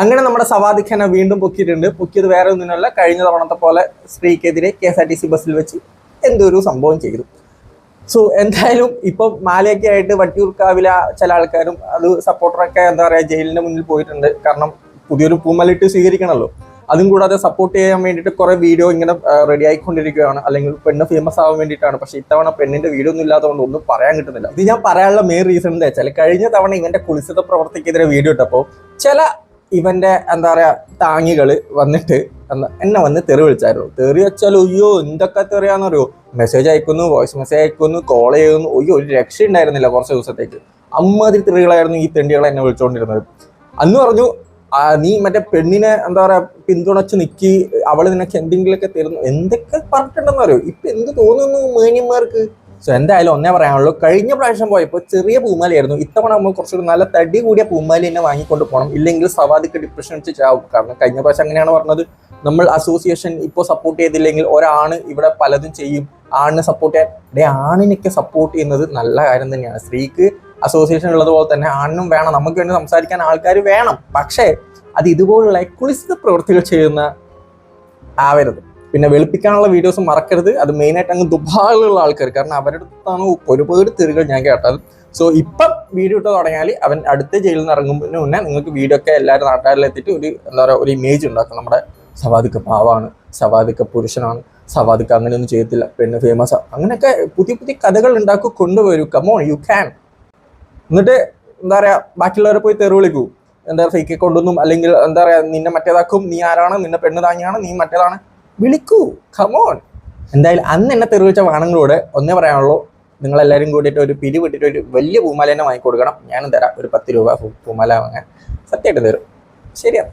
അങ്ങനെ നമ്മുടെ സവാദിഖാനെ വീണ്ടും പൊക്കിയിട്ടുണ്ട്. പൊക്കിയത് വേറെ ഒന്നിനല്ല കഴിഞ്ഞ തവണത്തെ പോലെ സ്ത്രീക്കെതിരെ K S R T C ബസ്സിൽ വെച്ച് എന്തൊരു സംഭവം ചെയ്തു. സോ എന്തായാലും ഇപ്പൊ മാലയൊക്കെ ആയിട്ട് വട്ടിയൂർക്കാവില ചില ആൾക്കാരും അത് സപ്പോർട്ടറൊക്കെ എന്താ പറയാ ജയിലിന്റെ മുന്നിൽ പോയിട്ടുണ്ട്. കാരണം പുതിയൊരു പൂമലിട്ട് സ്വീകരിക്കണമല്ലോ അതും കൂടാതെ സപ്പോർട്ട് ചെയ്യാൻ വേണ്ടിയിട്ട് കുറേ വീഡിയോ ഇങ്ങനെ റെഡി ആയിക്കൊണ്ടിരിക്കുകയാണ്. അല്ലെങ്കിൽ പെണ്ണ് ഫേമസ് ആവാൻ വേണ്ടിയിട്ടാണ്. പക്ഷേ ഇത്തവണ പെണ്ണിന്റെ വീഡിയോ ഒന്നും ഇല്ലാത്തതുകൊണ്ട് ഒന്നും പറയാൻ കിട്ടുന്നില്ല. ഇത് ഞാൻ പറയാനുള്ള മെയിൻ റീസൺ എന്താ വെച്ചാൽ കഴിഞ്ഞ തവണ ഇവന്റെ കുളിസിത പ്രവർത്തിക്കെതിരെ വീഡിയോ ഇട്ടപ്പോൾ ചില ഇവന്റെ എന്താ പറയാ താങ്ങികൾ വന്നിട്ട് എന്നെ വന്ന് തെറി വിളിച്ചായിരുന്നു. തെറി വെച്ചാൽ അയ്യോ എന്തൊക്കെ തെറിയാന്നറിയോ മെസ്സേജ് അയക്കുന്നു വോയിസ് മെസ്സേജ് അയക്കുന്നു കോൾ ചെയ്യുന്നു. അയ്യോ ഒരു രക്ഷ ഉണ്ടായിരുന്നില്ല കുറച്ച് ദിവസത്തേക്ക്. അമ്മാതിരി തെറികളായിരുന്നു ഈ തെണ്ടികളെ എന്നെ വിളിച്ചുകൊണ്ടിരുന്നത് അന്ന് പറഞ്ഞു നീ മറ്റേ പെണ്ണിനെ എന്താ പറയാ പിന്തുണച്ച് നിക്കി അവൾ നിനക്ക് എന്തെങ്കിലുമൊക്കെ തരുന്നു. എന്തൊക്കെ പറഞ്ഞിട്ടുണ്ടെന്ന് അറിയോ? ഇപ്പൊ എന്ത് തോന്നുന്നു മേനിയന്മാർക്ക്? സോ എന്തായാലും ഒന്നേ പറയാനുള്ളൂ. കഴിഞ്ഞ പ്രാവശ്യം പോയപ്പോൾ ചെറിയ പൂമാലയായിരുന്നു ഇത്തവണ നമ്മൾ കുറച്ചുകൂടി നല്ല തടി കൂടിയ പൂമാലി തന്നെ വാങ്ങിക്കൊണ്ട് പോകണം. ഇല്ലെങ്കിൽ സവാദിക്ക് ഡിപ്രഷൻ വെച്ച് ചാവും. കാരണം കഴിഞ്ഞ പ്രാവശ്യം അങ്ങനെയാണ് പറഞ്ഞത്. നമ്മൾ അസോസിയേഷൻ ഇപ്പോൾ സപ്പോർട്ട് ചെയ്തില്ലെങ്കിൽ ഒരാണ് ഇവിടെ പലതും ചെയ്യും. ആണിനെ സപ്പോർട്ട് ചെയ്യാൻ ഡേ ആണിനൊക്കെ സപ്പോർട്ട് ചെയ്യുന്നത് നല്ല കാര്യം തന്നെയാണ്. സ്ത്രീക്ക് അസോസിയേഷൻ ഉള്ളതുപോലെ തന്നെ ആണിനും വേണം. നമുക്ക് വേണ്ടി സംസാരിക്കാൻ ആൾക്കാർ വേണം. പക്ഷേ അത് ഇതുപോലുള്ള കുളിസിത പ്രവൃത്തികൾ ചെയ്യുന്ന ആവരുത്. പിന്നെ വെളുപ്പിക്കാനുള്ള വീഡിയോസ് മറക്കരുത്. അത് മെയിനായിട്ട് അങ്ങ് ദുബായിലുള്ള ആൾക്കാർ കാരണം അവരുടെ അടുത്താണ് ഒരുപാട് തെറികൾ ഞാൻ കേട്ടത്. സോ ഇപ്പം വീഡിയോ ഇട്ട് തുടങ്ങിയാൽ അവൻ അടുത്ത ജയിലിൽ നിന്ന് ഇറങ്ങുന്നതിന് മുന്നേ നിങ്ങൾക്ക് വീഡിയോ ഒക്കെ എല്ലാവരും നാട്ടുകാരിലെത്തിയിട്ട് ഒരു എന്താ പറയുക ഒരു ഇമേജ് ഉണ്ടാക്കും. നമ്മുടെ സവാദിക്ക പാവാണ് സവാദിക്ക പുരുഷനാണ് സവാദിക്ക അങ്ങനെയൊന്നും ചെയ്യത്തില്ല പെണ്ണ് ഫേമസ് അങ്ങനെയൊക്കെ പുതിയ പുതിയ കഥകൾ ഉണ്ടാക്കി കൊണ്ടുവരൂ. കമോൺ യു ക്യാൻ എന്നിട്ട് എന്താ പറയുക ബാക്കിയുള്ളവരെ പോയി തെറി വിളിക്കൂ. എന്താ ഫേക്ക് കൊണ്ടൊന്നും അല്ലെങ്കിൽ എന്താ പറയുക നിന്നെ മറ്റേതാക്കും നീ ആരാണ് നിന്നെ പെണ്ണ് താങ്ങിയാണ് നീ മറ്റേതാണ്. വിളിക്കൂ. കമോൺ എന്തായാലും അന്ന് എന്നെ തെറിവിച്ച വാണങ്ങളോട് ഒന്നേ പറയാനുള്ളൂ. നിങ്ങളെല്ലാവരും കൂടിയിട്ട് ഒരു പിരി വിട്ടിട്ട് ഒരു വലിയ പൂമാല തന്നെ വാങ്ങിക്കൊടുക്കണം. ഞാനും തരാം. ഒരു പത്ത് രൂപ പൂമാല വാങ്ങാൻ. സത്യമായിട്ട് തരും. ശരിയാണ്